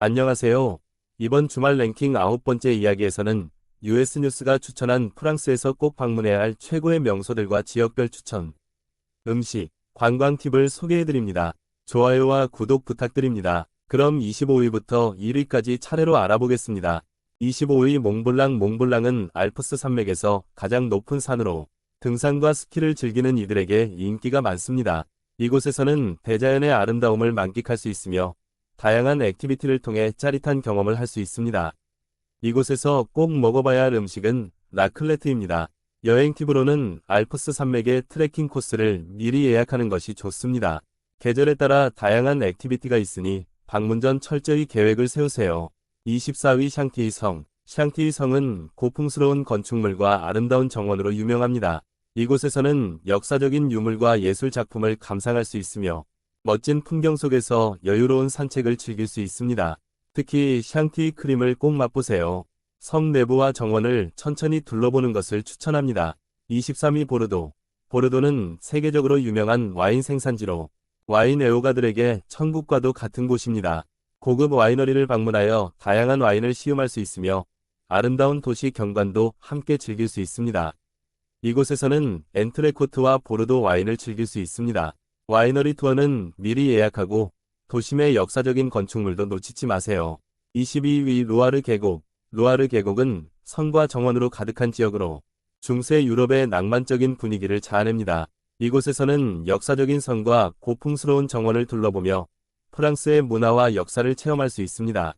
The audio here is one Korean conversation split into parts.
안녕하세요. 이번 주말 랭킹 아홉 번째 이야기에서는 US 뉴스가 추천한 프랑스에서 꼭 방문해야 할 최고의 명소들과 지역별 추천, 음식, 관광 팁을 소개해드립니다. 좋아요와 구독 부탁드립니다. 그럼 25위부터 1위까지 차례로 알아보겠습니다. 25위 몽블랑 몽블랑은 알프스 산맥에서 가장 높은 산으로 등산과 스키를 즐기는 이들에게 인기가 많습니다. 이곳에서는 대자연의 아름다움을 만끽할 수 있으며 다양한 액티비티를 통해 짜릿한 경험을 할 수 있습니다. 이곳에서 꼭 먹어봐야 할 음식은 라클레트입니다. 여행 팁으로는 알프스 산맥의 트레킹 코스를 미리 예약하는 것이 좋습니다. 계절에 따라 다양한 액티비티가 있으니 방문 전 철저히 계획을 세우세요. 24위 샹티이 성. 샹티이 성은 고풍스러운 건축물과 아름다운 정원으로 유명합니다. 이곳에서는 역사적인 유물과 예술 작품을 감상할 수 있으며 멋진 풍경 속에서 여유로운 산책을 즐길 수 있습니다. 특히 샹티 크림을 꼭 맛보세요. 성 내부와 정원을 천천히 둘러보는 것을 추천합니다. 23위 보르도. 보르도는 세계적으로 유명한 와인 생산지로 와인 애호가들에게 천국과도 같은 곳입니다. 고급 와이너리를 방문하여 다양한 와인을 시음할 수 있으며 아름다운 도시 경관도 함께 즐길 수 있습니다. 이곳에서는 엔트레코트와 보르도 와인을 즐길 수 있습니다. 와이너리 투어는 미리 예약하고 도심의 역사적인 건축물도 놓치지 마세요. 22위 루아르 계곡. 루아르 계곡은 성과 정원으로 가득한 지역으로 중세 유럽의 낭만적인 분위기를 자아냅니다. 이곳에서는 역사적인 성과 고풍스러운 정원을 둘러보며 프랑스의 문화와 역사를 체험할 수 있습니다.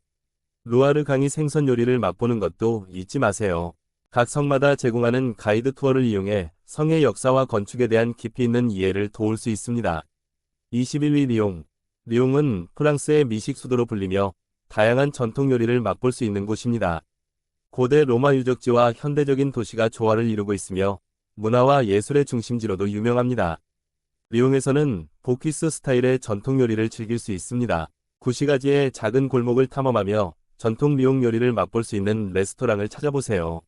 루아르 강이 생선 요리를 맛보는 것도 잊지 마세요. 각 성마다 제공하는 가이드 투어를 이용해 성의 역사와 건축에 대한 깊이 있는 이해를 도울 수 있습니다. 21위 리옹. 리옹은 프랑스의 미식 수도로 불리며 다양한 전통 요리를 맛볼 수 있는 곳입니다. 고대 로마 유적지와 현대적인 도시가 조화를 이루고 있으며 문화와 예술의 중심지로도 유명합니다. 리옹에서는 보키스 스타일의 전통 요리를 즐길 수 있습니다. 구시가지의 작은 골목을 탐험하며 전통 리옹 요리를 맛볼 수 있는 레스토랑을 찾아보세요.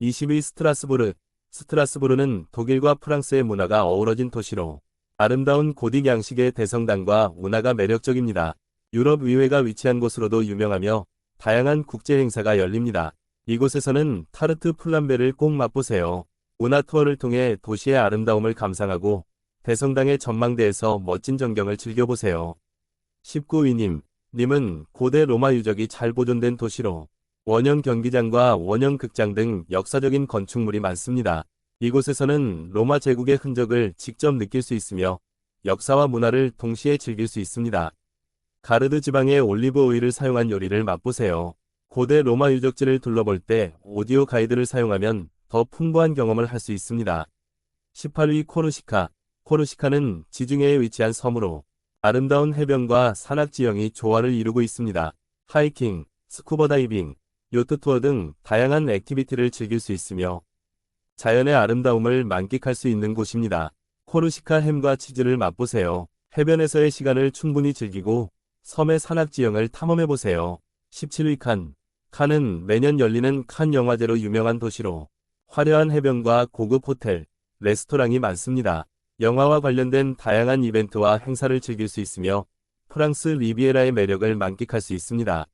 20위 스트라스부르. 스트라스부르는 독일과 프랑스의 문화가 어우러진 도시로 아름다운 고딕 양식의 대성당과 문화가 매력적입니다. 유럽 의회가 위치한 곳으로도 유명하며 다양한 국제 행사가 열립니다. 이곳에서는 타르트 플람베를 꼭 맛보세요. 문화 투어를 통해 도시의 아름다움을 감상하고 대성당의 전망대에서 멋진 전경을 즐겨보세요. 19위님, 님은 고대 로마 유적이 잘 보존된 도시로 원형 경기장과 원형 극장 등 역사적인 건축물이 많습니다. 이곳에서는 로마 제국의 흔적을 직접 느낄 수 있으며 역사와 문화를 동시에 즐길 수 있습니다. 가르드 지방의 올리브 오일을 사용한 요리를 맛보세요. 고대 로마 유적지를 둘러볼 때 오디오 가이드를 사용하면 더 풍부한 경험을 할 수 있습니다. 18위 코르시카. 코르시카는 지중해에 위치한 섬으로 아름다운 해변과 산악 지형이 조화를 이루고 있습니다. 하이킹, 스쿠버 다이빙, 요트 투어 등 다양한 액티비티를 즐길 수 있으며 자연의 아름다움을 만끽할 수 있는 곳입니다. 코르시카 햄과 치즈를 맛보세요. 해변에서의 시간을 충분히 즐기고 섬의 산악 지형을 탐험해보세요. 17위 칸. 칸은 매년 열리는 칸 영화제로 유명한 도시로 화려한 해변과 고급 호텔, 레스토랑이 많습니다. 영화와 관련된 다양한 이벤트와 행사를 즐길 수 있으며 프랑스 리비에라의 매력을 만끽할 수 있습니다.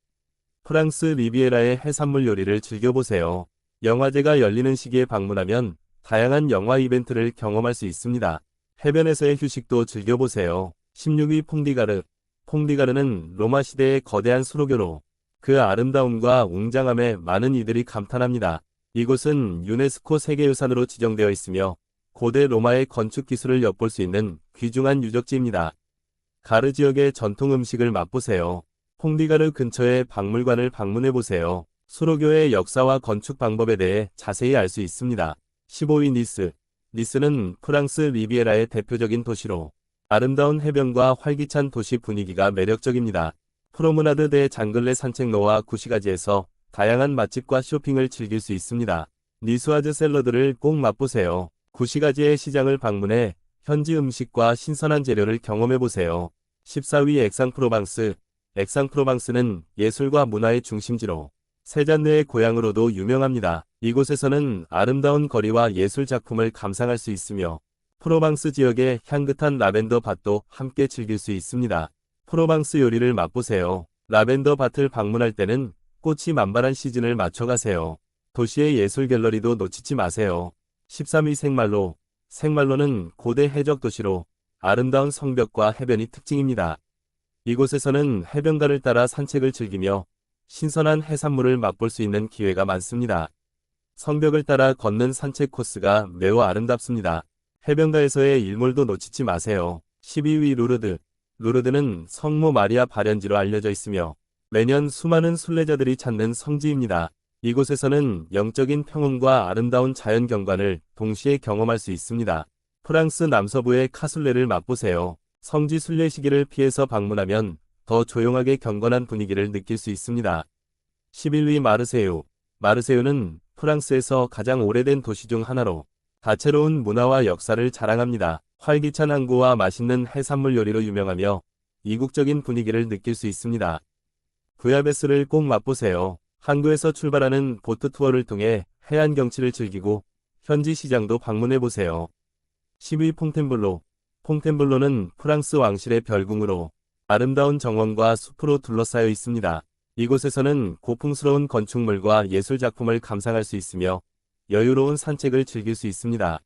프랑스 리비에라의 해산물 요리를 즐겨보세요. 영화제가 열리는 시기에 방문하면 다양한 영화 이벤트를 경험할 수 있습니다. 해변에서의 휴식도 즐겨보세요. 16위 퐁디가르. 퐁디가르는 로마 시대의 거대한 수로교로 그 아름다움과 웅장함에 많은 이들이 감탄합니다. 이곳은 유네스코 세계유산으로 지정되어 있으며 고대 로마의 건축 기술을 엿볼 수 있는 귀중한 유적지입니다. 가르 지역의 전통 음식을 맛보세요. 퐁디가르 근처의 박물관을 방문해보세요. 수로교의 역사와 건축 방법에 대해 자세히 알 수 있습니다. 15위 니스. 니스는 프랑스 리비에라의 대표적인 도시로 아름다운 해변과 활기찬 도시 분위기가 매력적입니다. 프로무나드 대 장글레 산책로와 구시가지에서 다양한 맛집과 쇼핑을 즐길 수 있습니다. 니스와즈 샐러드를 꼭 맛보세요. 구시가지의 시장을 방문해 현지 음식과 신선한 재료를 경험해보세요. 14위 엑상프로방스. 엑상프로방스는 예술과 문화의 중심지로 세잔느의 고향으로도 유명합니다. 이곳에서는 아름다운 거리와 예술 작품을 감상할 수 있으며 프로방스 지역의 향긋한 라벤더 밭도 함께 즐길 수 있습니다. 프로방스 요리를 맛보세요. 라벤더 밭을 방문할 때는 꽃이 만발한 시즌을 맞춰 가세요. 도시의 예술 갤러리도 놓치지 마세요. 13위 생말로. 생말로는 고대 해적 도시로 아름다운 성벽과 해변이 특징입니다. 이곳에서는 해변가를 따라 산책을 즐기며 신선한 해산물을 맛볼 수 있는 기회가 많습니다. 성벽을 따라 걷는 산책 코스가 매우 아름답습니다. 해변가에서의 일몰도 놓치지 마세요. 12위 루르드. 루르드는 성모 마리아 발현지로 알려져 있으며 매년 수많은 순례자들이 찾는 성지입니다. 이곳에서는 영적인 평온과 아름다운 자연 경관을 동시에 경험할 수 있습니다. 프랑스 남서부의 카술레를 맛보세요. 성지 순례 시기를 피해서 방문하면 더 조용하게 경건한 분위기를 느낄 수 있습니다. 11위 마르세유. 마르세유는 프랑스에서 가장 오래된 도시 중 하나로 다채로운 문화와 역사를 자랑합니다. 활기찬 항구와 맛있는 해산물 요리로 유명하며 이국적인 분위기를 느낄 수 있습니다. 부야베스를 꼭 맛보세요. 항구에서 출발하는 보트 투어를 통해 해안 경치를 즐기고 현지 시장도 방문해 보세요. 10위 퐁텐블로. 퐁텐블로는 프랑스 왕실의 별궁으로 아름다운 정원과 숲으로 둘러싸여 있습니다. 이곳에서는 고풍스러운 건축물과 예술 작품을 감상할 수 있으며 여유로운 산책을 즐길 수 있습니다.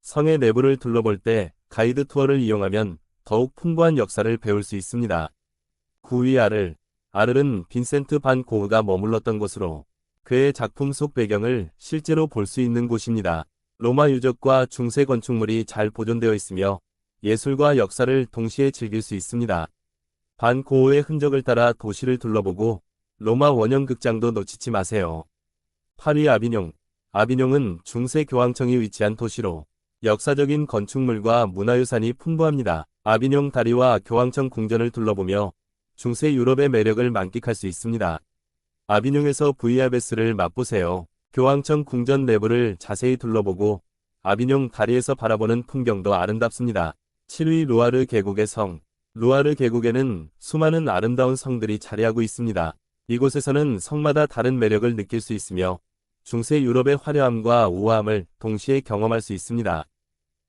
성의 내부를 둘러볼 때 가이드 투어를 이용하면 더욱 풍부한 역사를 배울 수 있습니다. 9위 아를. 아를은 빈센트 반 고흐가 머물렀던 곳으로 그의 작품 속 배경을 실제로 볼 수 있는 곳입니다. 로마 유적과 중세 건축물이 잘 보존되어 있으며 예술과 역사를 동시에 즐길 수 있습니다. 반 고흐의 흔적을 따라 도시를 둘러보고 로마 원형 극장도 놓치지 마세요. 파리 아비뇽. 아비뇽은 중세 교황청이 위치한 도시로 역사적인 건축물과 문화유산이 풍부합니다. 아비뇽 다리와 교황청 궁전을 둘러보며 중세 유럽의 매력을 만끽할 수 있습니다. 아비뇽에서 부이아베스를 맛보세요. 교황청 궁전 내부를 자세히 둘러보고 아비뇽 다리에서 바라보는 풍경도 아름답습니다. 7위 루아르 계곡의 성. 루아르 계곡에는 수많은 아름다운 성들이 자리하고 있습니다. 이곳에서는 성마다 다른 매력을 느낄 수 있으며 중세 유럽의 화려함과 우아함을 동시에 경험할 수 있습니다.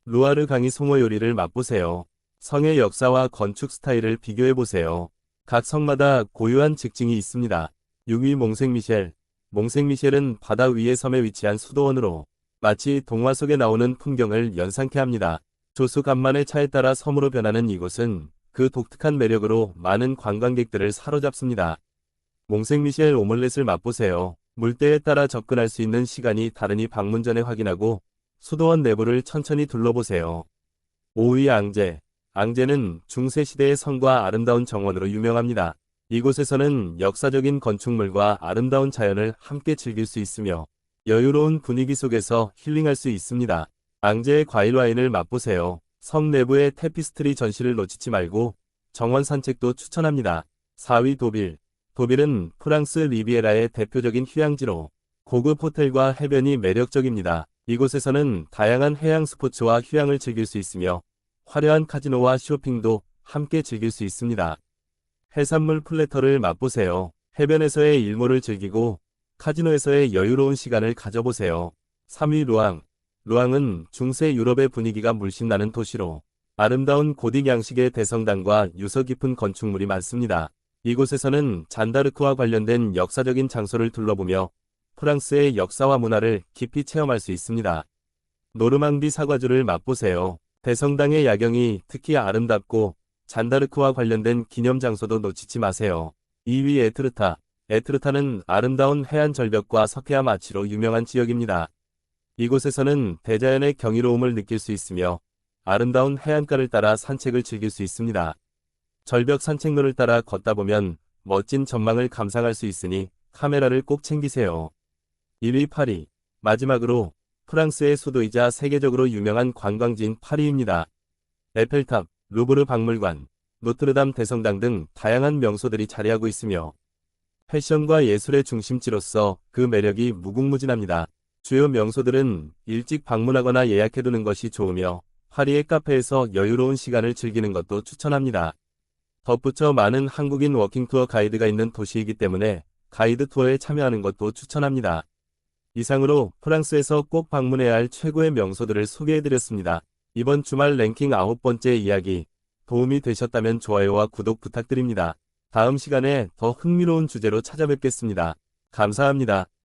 루아르 강이 송어 요리를 맛보세요. 성의 역사와 건축 스타일을 비교해보세요. 각 성마다 고유한 특징이 있습니다. 6위 몽생미셸. 몽생미셸은 바다 위의 섬에 위치한 수도원으로 마치 동화 속에 나오는 풍경을 연상케 합니다. 조수 간만의 차에 따라 섬으로 변하는 이곳은 그 독특한 매력으로 많은 관광객들을 사로잡습니다. 몽생미셸 오믈렛을 맛보세요. 물때에 따라 접근할 수 있는 시간이 다르니 방문 전에 확인하고 수도원 내부를 천천히 둘러보세요. 5위 앙제. 앙제는 중세시대의 성과 아름다운 정원으로 유명합니다. 이곳에서는 역사적인 건축물과 아름다운 자연을 함께 즐길 수 있으며 여유로운 분위기 속에서 힐링할 수 있습니다. 앙제의 과일 와인을 맛보세요. 성 내부의 테피스트리 전시를 놓치지 말고 정원 산책도 추천합니다. 4위 도빌. 도빌은 프랑스 리비에라의 대표적인 휴양지로 고급 호텔과 해변이 매력적입니다. 이곳에서는 다양한 해양 스포츠와 휴양을 즐길 수 있으며 화려한 카지노와 쇼핑도 함께 즐길 수 있습니다. 해산물 플래터를 맛보세요. 해변에서의 일몰을 즐기고 카지노에서의 여유로운 시간을 가져보세요. 3위 루앙. 루앙은 중세 유럽의 분위기가 물씬 나는 도시로 아름다운 고딕 양식의 대성당과 유서 깊은 건축물이 많습니다. 이곳에서는 잔다르크와 관련된 역사적인 장소를 둘러보며 프랑스의 역사와 문화를 깊이 체험할 수 있습니다. 노르망디 사과주를 맛보세요. 대성당의 야경이 특히 아름답고 잔다르크와 관련된 기념 장소도 놓치지 마세요. 2위 에트르타. 에트르타는 아름다운 해안 절벽과 석회암 아치로 유명한 지역입니다. 이곳에서는 대자연의 경이로움을 느낄 수 있으며 아름다운 해안가를 따라 산책을 즐길 수 있습니다. 절벽 산책로를 따라 걷다 보면 멋진 전망을 감상할 수 있으니 카메라를 꼭 챙기세요. 1위 파리. 마지막으로 프랑스의 수도이자 세계적으로 유명한 관광지인 파리입니다. 에펠탑, 루브르 박물관, 노트르담 대성당 등 다양한 명소들이 자리하고 있으며 패션과 예술의 중심지로서 그 매력이 무궁무진합니다. 주요 명소들은 일찍 방문하거나 예약해두는 것이 좋으며 파리의 카페에서 여유로운 시간을 즐기는 것도 추천합니다. 덧붙여 많은 한국인 워킹투어 가이드가 있는 도시이기 때문에 가이드 투어에 참여하는 것도 추천합니다. 이상으로 프랑스에서 꼭 방문해야 할 최고의 명소들을 소개해드렸습니다. 이번 주말 랭킹 아홉 번째 이야기 도움이 되셨다면 좋아요와 구독 부탁드립니다. 다음 시간에 더 흥미로운 주제로 찾아뵙겠습니다. 감사합니다.